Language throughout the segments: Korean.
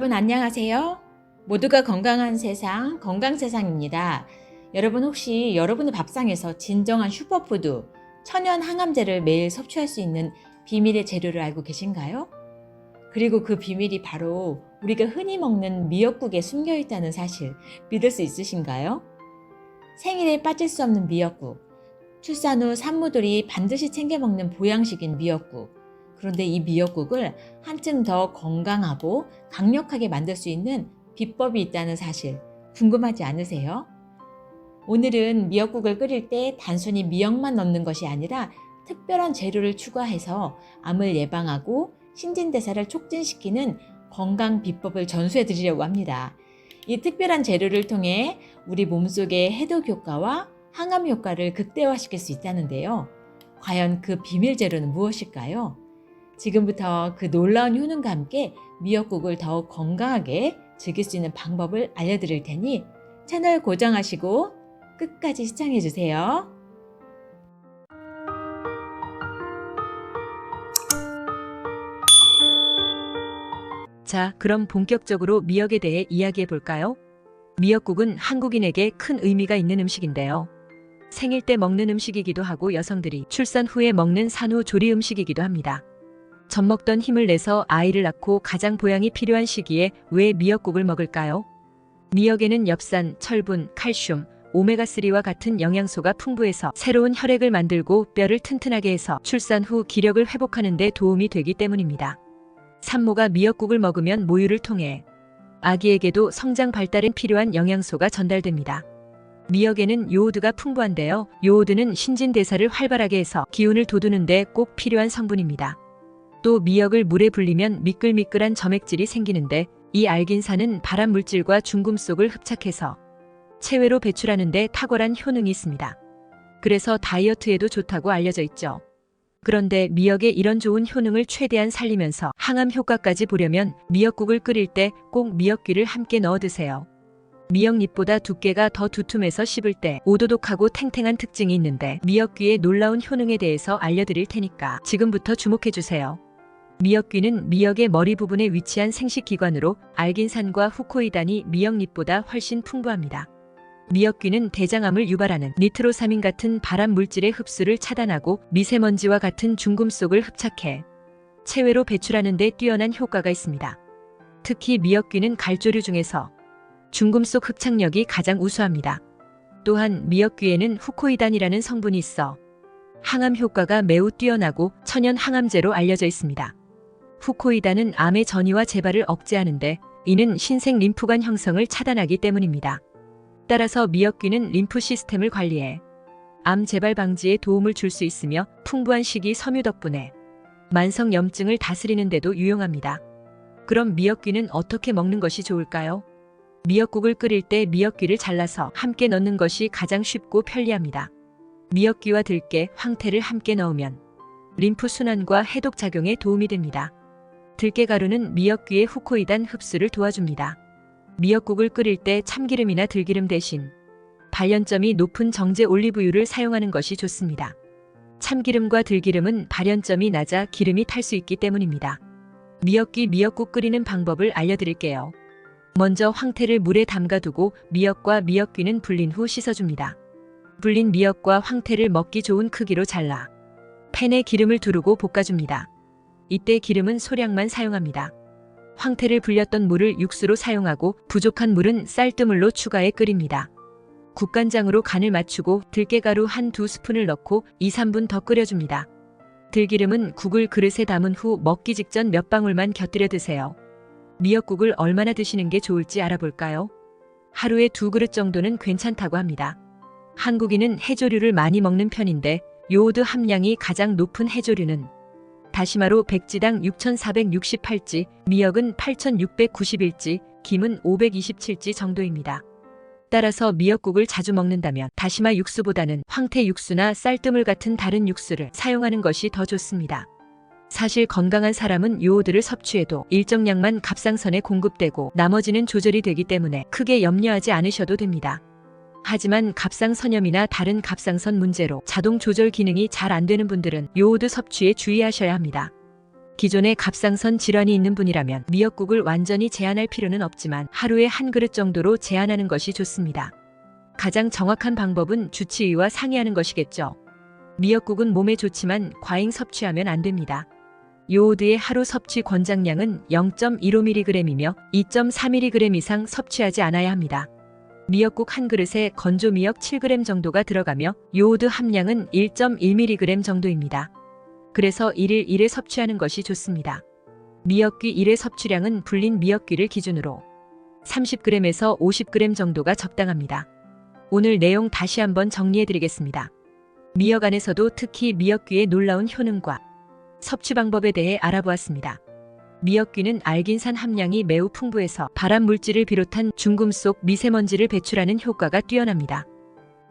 여러분 안녕하세요. 모두가 건강한 세상, 건강 세상입니다. 여러분 혹시 여러분의 밥상에서 진정한 슈퍼푸드, 천연 항암제를 매일 섭취할 수 있는 비밀의 재료를 알고 계신가요? 그리고 그 비밀이 바로 우리가 흔히 먹는 미역국에 숨겨 있다는 사실 믿을 수 있으신가요? 생일에 빠질 수 없는 미역국. 출산 후 산모들이 반드시 챙겨 먹는 보양식인 미역국. 그런데 이 미역국을 한층 더 건강하고 강력하게 만들 수 있는 비법이 있다는 사실 궁금하지 않으세요? 오늘은 미역국을 끓일 때 단순히 미역만 넣는 것이 아니라 특별한 재료를 추가해서 암을 예방하고 신진대사를 촉진시키는 건강 비법을 전수해 드리려고 합니다. 이 특별한 재료를 통해 우리 몸속의 해독 효과와 항암 효과를 극대화시킬 수 있다는데요. 과연 그 비밀 재료는 무엇일까요? 지금부터 그 놀라운 효능과 함께 미역국을 더욱 건강하게 즐길 수 있는 방법을 알려드릴 테니 채널 고정하시고 끝까지 시청해주세요. 자, 그럼 본격적으로 미역에 대해 이야기해 볼까요? 미역국은 한국인에게 큰 의미가 있는 음식인데요. 생일 때 먹는 음식이기도 하고 여성들이 출산 후에 먹는 산후 조리 음식이기도 합니다. 젖 먹던 힘을 내서 아이를 낳고 가장 보양이 필요한 시기에 왜 미역국을 먹을까요? 미역에는 엽산, 철분, 칼슘, 오메가3와 같은 영양소가 풍부해서 새로운 혈액을 만들고 뼈를 튼튼하게 해서 출산 후 기력을 회복하는 데 도움이 되기 때문입니다. 산모가 미역국을 먹으면 모유를 통해 아기에게도 성장 발달에 필요한 영양소가 전달됩니다. 미역에는 요오드가 풍부한데요. 요오드는 신진대사를 활발하게 해서 기운을 돋우는데 꼭 필요한 성분입니다. 또 미역을 물에 불리면 미끌미끌한 점액질이 생기는데 이 알긴산은 발암 물질과 중금 속을 흡착해서 체외로 배출하는데 탁월한 효능이 있습니다. 그래서 다이어트에도 좋다고 알려져 있죠. 그런데 미역의 이런 좋은 효능을 최대한 살리면서 항암 효과까지 보려면 미역국을 끓일 때 꼭 미역귀를 함께 넣어 드세요. 미역잎보다 두께가 더 두툼해서 씹을 때 오도독하고 탱탱한 특징이 있는데 미역귀의 놀라운 효능에 대해서 알려드릴 테니까 지금부터 주목해 주세요. 미역귀는 미역의 머리 부분에 위치한 생식기관으로 알긴산과 후코이단이 미역잎보다 훨씬 풍부합니다. 미역귀는 대장암을 유발하는 니트로사민 같은 발암 물질의 흡수를 차단하고 미세먼지와 같은 중금속을 흡착해 체외로 배출하는 데 뛰어난 효과가 있습니다. 특히 미역귀는 갈조류 중에서 중금속 흡착력이 가장 우수합니다. 또한 미역귀에는 후코이단이라는 성분이 있어 항암 효과가 매우 뛰어나고 천연 항암제로 알려져 있습니다. 후코이단은 암의 전이와 재발을 억제하는데 이는 신생 림프관 형성을 차단하기 때문입니다. 따라서 미역귀는 림프 시스템을 관리해 암 재발 방지에 도움을 줄 수 있으며 풍부한 식이 섬유 덕분에 만성 염증을 다스리는 데도 유용합니다. 그럼 미역귀는 어떻게 먹는 것이 좋을까요? 미역국을 끓일 때 미역귀를 잘라서 함께 넣는 것이 가장 쉽고 편리합니다. 미역귀와 들깨, 황태를 함께 넣으면 림프 순환과 해독 작용에 도움이 됩니다. 들깨 가루는 미역귀의 후코이단 흡수를 도와줍니다. 미역국을 끓일 때 참기름이나 들기름 대신 발연점이 높은 정제 올리브유를 사용하는 것이 좋습니다. 참기름과 들기름은 발연점이 낮아 기름이 탈 수 있기 때문입니다. 미역귀 미역국 끓이는 방법을 알려드릴게요. 먼저 황태를 물에 담가두고 미역과 미역귀는 불린 후 씻어줍니다. 불린 미역과 황태를 먹기 좋은 크기로 잘라 팬에 기름을 두르고 볶아줍니다. 이때 기름은 소량만 사용합니다. 황태를 불렸던 물을 육수로 사용하고 부족한 물은 쌀뜨물로 추가해 끓입니다. 국간장으로 간을 맞추고 들깨가루 한 두 스푼을 넣고 2, 3분 더 끓여줍니다. 들기름은 국을 그릇에 담은 후 먹기 직전 몇 방울만 곁들여 드세요. 미역국을 얼마나 드시는 게 좋을지 알아볼까요? 하루에 두 그릇 정도는 괜찮다고 합니다. 한국인은 해조류를 많이 먹는 편인데 요오드 함량이 가장 높은 해조류는 다시마로 백지당 6,468지, 미역은 8,691지, 김은 527지 정도입니다. 따라서 미역국을 자주 먹는다면 다시마 육수보다는 황태 육수나 쌀뜨물 같은 다른 육수를 사용하는 것이 더 좋습니다. 사실 건강한 사람은 요오드를 섭취해도 일정량만 갑상선에 공급되고 나머지는 조절이 되기 때문에 크게 염려하지 않으셔도 됩니다. 하지만 갑상선염이나 다른 갑상선 문제로 자동 조절 기능이 잘 안 되는 분들은 요오드 섭취에 주의하셔야 합니다. 기존에 갑상선 질환이 있는 분이라면 미역국을 완전히 제한할 필요는 없지만 하루에 한 그릇 정도로 제한하는 것이 좋습니다. 가장 정확한 방법은 주치의와 상의하는 것이겠죠. 미역국은 몸에 좋지만 과잉 섭취하면 안 됩니다. 요오드의 하루 섭취 권장량은 0.15mg이며 2.4mg 이상 섭취하지 않아야 합니다. 미역국 한 그릇에 건조 미역 7g 정도가 들어가며 요오드 함량은 1.1mg 정도입니다. 그래서 1일 1회 섭취하는 것이 좋습니다. 미역귀 1회 섭취량은 불린 미역귀를 기준으로 30g에서 50g 정도가 적당합니다. 오늘 내용 다시 한번 정리해 드리겠습니다. 미역 안에서도 특히 미역귀의 놀라운 효능과 섭취 방법에 대해 알아보았습니다. 미역귀는 알긴산 함량이 매우 풍부해서 발암 물질을 비롯한 중금 속 미세먼지를 배출하는 효과가 뛰어납니다.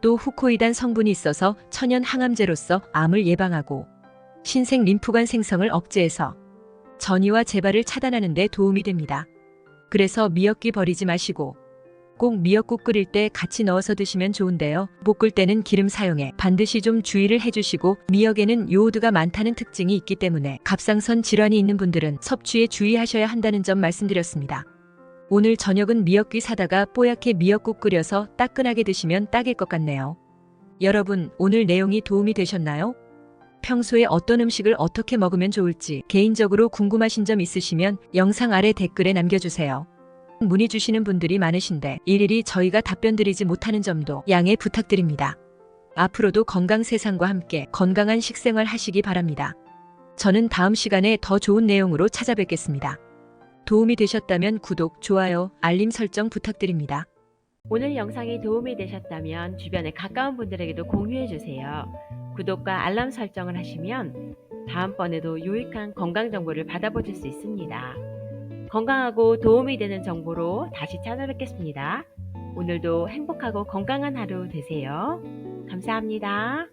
또 후코이단 성분이 있어서 천연 항암제로서 암을 예방하고 신생 림프관 생성을 억제해서 전이와 재발을 차단하는 데 도움이 됩니다. 그래서 미역귀 버리지 마시고 꼭 미역국 끓일 때 같이 넣어서 드시면 좋은데요. 볶을 때는 기름 사용에 반드시 좀 주의를 해주시고 미역에는 요오드가 많다는 특징이 있기 때문에 갑상선 질환이 있는 분들은 섭취에 주의하셔야 한다는 점 말씀드렸습니다. 오늘 저녁은 미역귀 사다가 뽀얗게 미역국 끓여서 따끈하게 드시면 딱일 것 같네요. 여러분, 오늘 내용이 도움이 되셨나요? 평소에 어떤 음식을 어떻게 먹으면 좋을지 개인적으로 궁금하신 점 있으시면 영상 아래 댓글에 남겨주세요. 문의 주시는 분들이 많으신데 일일이 저희가 답변 드리지 못하는 점도 양해 부탁드립니다. 앞으로도 건강 세상과 함께 건강한 식생활 하시기 바랍니다. 저는 다음 시간에 더 좋은 내용으로 찾아뵙겠습니다. 도움이 되셨다면 구독, 좋아요, 알림 설정 부탁드립니다. 오늘 영상이 도움이 되셨다면 주변에 가까운 분들에게도 공유해 주세요. 구독과 알람 설정을 하시면 다음번에도 유익한 건강 정보를 받아보실 수 있습니다. 건강하고 도움이 되는 정보로 다시 찾아뵙겠습니다. 오늘도 행복하고 건강한 하루 되세요. 감사합니다.